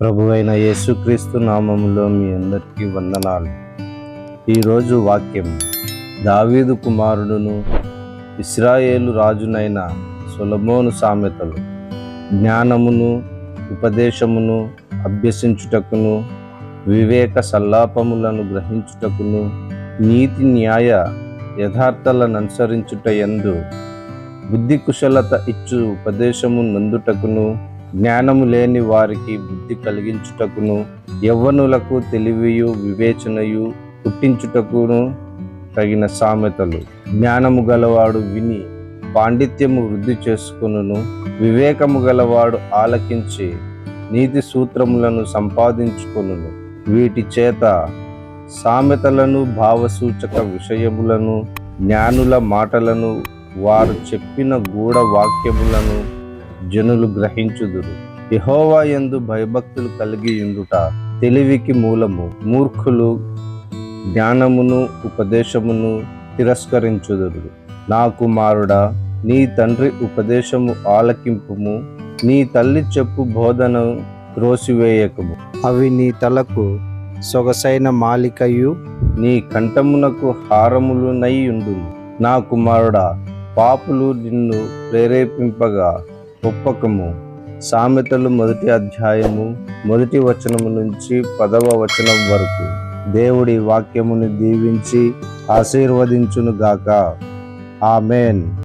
ప్రభు అయిన యేసుక్రీస్తు నామములో మీ అందరికీ వందనాలు. ఈరోజు వాక్యం దావీదు కుమారుడును ఇస్రాయేలు రాజునైన సులభోను సామెతలు. జ్ఞానమును ఉపదేశమును అభ్యసించుటకును వివేక సల్లాపములను గ్రహించుటకును నీతి న్యాయ యథార్థలను అనుసరించుట యందు బుద్ధి కుశలత ఇచ్చు ఉపదేశము నందుటకును జ్ఞానము లేని వారికి బుద్ధి కలిగించుటకును యవ్వనులకు తెలివియు వివేచనయు పుట్టించుటకును తగిన సామెతలు. జ్ఞానము గలవాడు విని పాండిత్యము వృద్ధి చేసుకును వివేకము గలవాడు ఆలకించి నీతి సూత్రములను సంపాదించుకొను వీటి చేత సామెతలను భావసూచక విషయములను జ్ఞానుల మాటలను వారు చెప్పిన గూఢ వాక్యములను జనులు గ్రహించుదురు. యహోవా యందు భయభక్తులు కలిగి ఉండుట తెలివికి మూలము. మూర్ఖులు జ్ఞానమును ఉపదేశమును తిరస్కరించుదురు. నా కుమారుడా నీ తండ్రి ఉపదేశము ఆలకింపుము. నీ తల్లి చెప్పు బోధను త్రోసివేయకము. అవి నీ తలకు సొగసైన మాలికయు. నీ కంఠమునకు హారములునై ఉండు నా కుమారుడా పాపులు నిన్ను ప్రేరేపింపగా ఒప్పకము సామెతలు మొదటి అధ్యాయము మొదటి వచనము నుంచి పదవ వచనం వరకు. దేవుడి వాక్యమును దీవించి ఆశీర్వదించును గాక ఆమెన్.